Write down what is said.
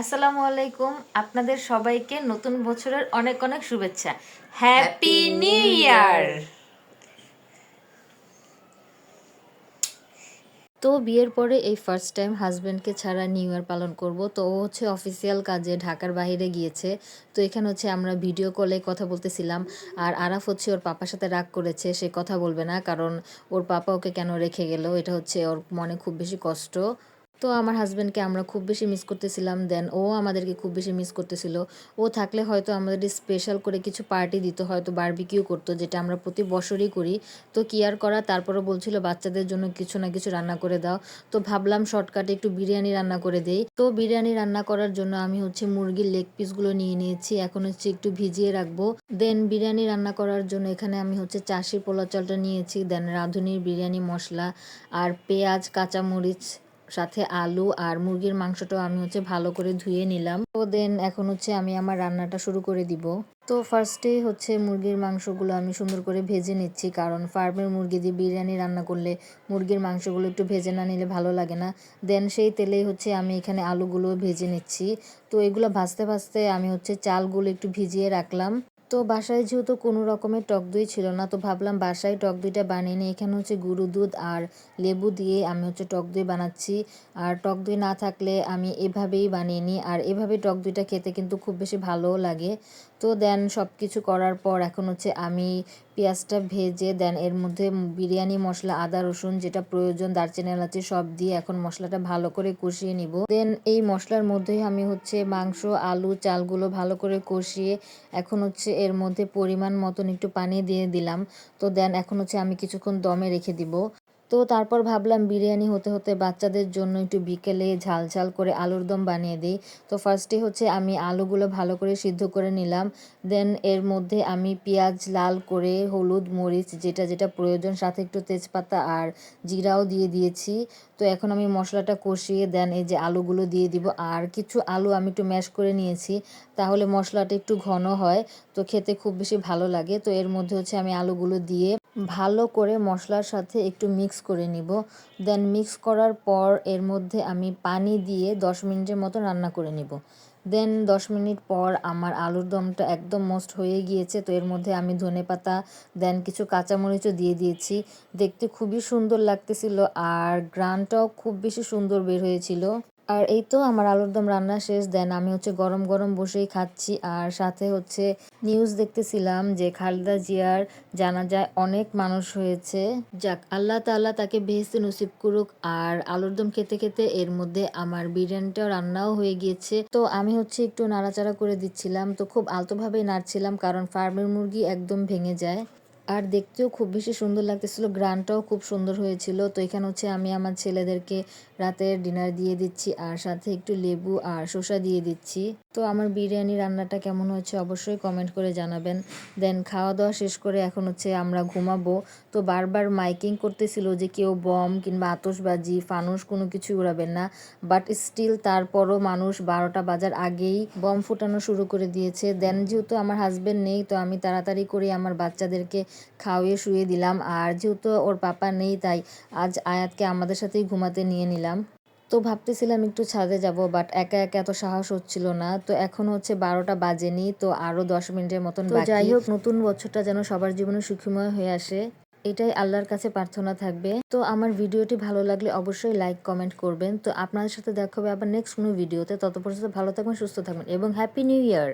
আসসালামু আলাইকুম। আপনাদের সবাইকে নতুন বছরের অনেক অনেক শুভেচ্ছা। হ্যাপি নিউ ইয়ার তো বিয়ের পরে এই ফার্স্ট টাইম হাজব্যান্ডকে ছাড়া নিউ ইয়ার পালন করব। তো ও হচ্ছে অফিসিয়াল কাজে ঢাকার বাইরে গিয়েছে। তো এখানে হচ্ছে আমরা ভিডিও কলে কথা বলতেছিলাম। আর আরাফ হচ্ছে ওর পাপার সাথে রাগ করেছে সে কথা বলবে না। কারণ ওর পাপা ওকে কেন রেখে গেল? এটা হচ্ছে ওর মনে খুব বেশি কষ্ট। তো আমার হাজব্যান্ডকে আমরা খুব বেশি মিস করতেছিলাম দেন ও আমাদেরকে খুব বেশি মিস করতেছিল। ও থাকলে হয়তো আমাদের স্পেশাল করে কিছু পার্টি দিত, হয়তো বারবিকিউ করতো, যেটা আমরা প্রতি বছরই করি। তো কি আর করা? তারপরে বলছিল, বাচ্চাদের জন্য কিছু না কিছু রান্না করে দাও। তো ভাবলাম শর্টকাটে একটু বিরিয়ানি রান্না করে দেই। তো বিরিয়ানি রান্না করার জন্য আমি হচ্ছে মুরগির লেগ পিসগুলো নিয়ে নিয়েছি, এখন হচ্ছে একটু ভিজিয়ে রাখব। দেন বিরিয়ানি রান্না করার জন্য এখানে আমি হচ্ছে চাষি পোলা চালটা নিয়েছি দেন রাঁধুনির বিরিয়ানি মশলা, আর পেঁয়াজ, কাঁচামরিচ সাথে আলু আর মুরগির মাংসটাও আমি হচ্ছে ভালো করে ধুয়ে নিলাম। তো দেন এখন হচ্ছে আমি আমার রান্নাটা শুরু করে দিব। তো ফার্স্টে হচ্ছে মুরগির মাংসগুলো আমি সুন্দর করে ভেজে নিচ্ছি কারণ ফার্মের মুরগি দিয়ে বিরিয়ানি রান্না করলে মুরগির মাংসগুলো একটু ভেজে না নিলে ভালো লাগে না। দেন সেই তেলেই হচ্ছে আমি এখানে আলুগুলো ভেজে নিচ্ছি। তো এগুলো ভাজতে ভাজতে আমি হচ্ছে চালগুলো একটু ভিজিয়ে রাখলাম। তো বাসায় যেহেতু কোনো রকমের টক দই ছিল না, তো ভাবলাম বাসায় টক দইটা বানিয়ে নিই। এখানে হচ্ছে গুঁড়ো দুধ আর লেবু দিয়ে আমি হচ্ছে টক দই বানাচ্ছি। আর টক দই না থাকলে আমি এভাবেই বানিয়ে নিই। আর এভাবে টক দইটা খেতে কিন্তু খুব বেশি ভালোও লাগে। তো দেন সব কিছু করার পর এখন হচ্ছে আমি পেঁয়াজটা ভেজে দেন। এর মধ্যে বিরিয়ানি, মশলা, আদা, রসুন যেটা প্রয়োজন, দারচিনি, এলাচি সব দিয়ে এখন মশলাটা ভালো করে কষিয়ে নিব। দেন এই মশলার মধ্যেই আমি হচ্ছে মাংস, আলু, চালগুলো ভালো করে কষিয়ে এখন হচ্ছে এর মধ্যে পরিমাণ মতন একটু পানি দিয়ে দিলাম। তো দেন এখন হচ্ছে আমি কিছুক্ষণ দমে রেখে দিব। তো তারপর ভাবলাম বিরিয়ানি হতে হতে বাচ্চাদের জন্য একটু বিকেলে ঝাল ঝাল করে আলুর দম বানিয়ে দিই। তো ফার্স্টে হচ্ছে আমি আলুগুলো ভালো করে সিদ্ধ করে নিলাম। দেন এর মধ্যে আমি পেঁয়াজ লাল করে হলুদ মরিচ যেটা যেটা প্রয়োজন, সাথে একটু তেজপাতা আর জিরাও দিয়ে দিয়েছি। তো এখন আমি মশলাটা কষিয়ে দেন এই যে আলুগুলো দিয়ে দিব। আর কিছু আলু আমি একটু ম্যাশ করে নিয়েছি, তাহলে মশলাটা একটু ঘন হয়, তো খেতে খুব বেশি ভালো লাগে। তো এর মধ্যে হচ্ছে আমি আলুগুলো দিয়ে ভালো করে মশলার সাথে একটু মিক্স করে নিব। দেন মিক্স করার পর এর মধ্যে আমি পানি দিয়ে দশ মিনিটের মতো রান্না করে নিব। দেন দশ মিনিট পর আমার আলুর দমটা একদম মোস্ট হয়ে গিয়েছে, তো এর মধ্যে আমি ধনে পাতা দেন কিছু কাঁচামরিচও দিয়ে দিয়েছি। দেখতে খুবই সুন্দর লাগতেছিল আর গ্রানটাও খুব বেশি সুন্দর বের হয়েছিল। আর এই তো আমার আলুর দম রান্না শেষ। দেন আমি হচ্ছে গরম গরম বসেই খাচ্ছি। আর সাথে হচ্ছে নিউজ দেখতেছিলাম যে খালেদা জিয়ার জানা যায় অনেক মানুষ হয়েছে। যাক, আল্লাহ তাআলা তাকে বেহেস্তে নসিব করুক। আর আলুর দম খেতে খেতে এর মধ্যে আমার বিরিয়ানিটাও রান্নাও হয়ে গিয়েছে। তো আমি হচ্ছে একটু নাড়াচাড়া করে দিচ্ছিলাম। তো খুব আলতোভাবেই নাড়ছিলাম কারণ ফার্মের মুরগি একদম ভেঙে যায়। আর দেখতেও খুব বেশি সুন্দর লাগতেছিল। গ্রানটাও খুব সুন্দর হয়েছিল। তো এখানে হচ্ছে আমি আমার ছেলেদেরকে রাতের ডিনার দিয়ে দিচ্ছি, আর সাথে একটু লেবু আর শসা দিয়ে দিচ্ছি। তো আমার বিরিয়ানি রান্নাটা কেমন হয়েছে অবশ্যই কমেন্ট করে জানাবেন। দেন খাওয়া দাওয়া শেষ করে এখন হচ্ছে আমরা ঘুমাবো। তো বারবার মাইকিং করতেছিল যে কেউ বম কিংবা আতসবাজি ফানুস কোনো কিছু উড়াবেন না। বাট স্টিল তারপরও মানুষ বারোটা বাজার আগেই বম ফুটানো শুরু করে দিয়েছে। দেন যেহেতু আমার হাজব্যান্ড নেই, তো আমি তাড়াতাড়ি করে আমার বাচ্চাদেরকে খাওয়িয়ে শুয়ে দিলাম। আর যেহেতু ওর পাপা নেই, তাই আজ আয়াতকে আমাদের সাথেই ঘুমাতে নিয়ে নিলাম। তো ভাবতেছিলাম একটু ছাদে যাব বাট একা একা এত সাহস হচ্ছিল না। তো এখন হচ্ছে বারোটা বাজেনি তো আরও দশ মিনিটের মতন যাই হোক নতুন বছরটা যেন সবার জীবনে সুখময় হয়ে আসে এটাই আল্লাহর কাছে প্রার্থনা থাকবে। তো আমার ভিডিওটি ভালো লাগলে অবশ্যই লাইক কমেন্ট করবেন। তো আপনাদের সাথে দেখা হবে আবার নেক্সট কোনো ভিডিওতে। তত পর্যন্ত ভালো থাকবেন সুস্থ থাকবেন এবং হ্যাপি নিউ ইয়ার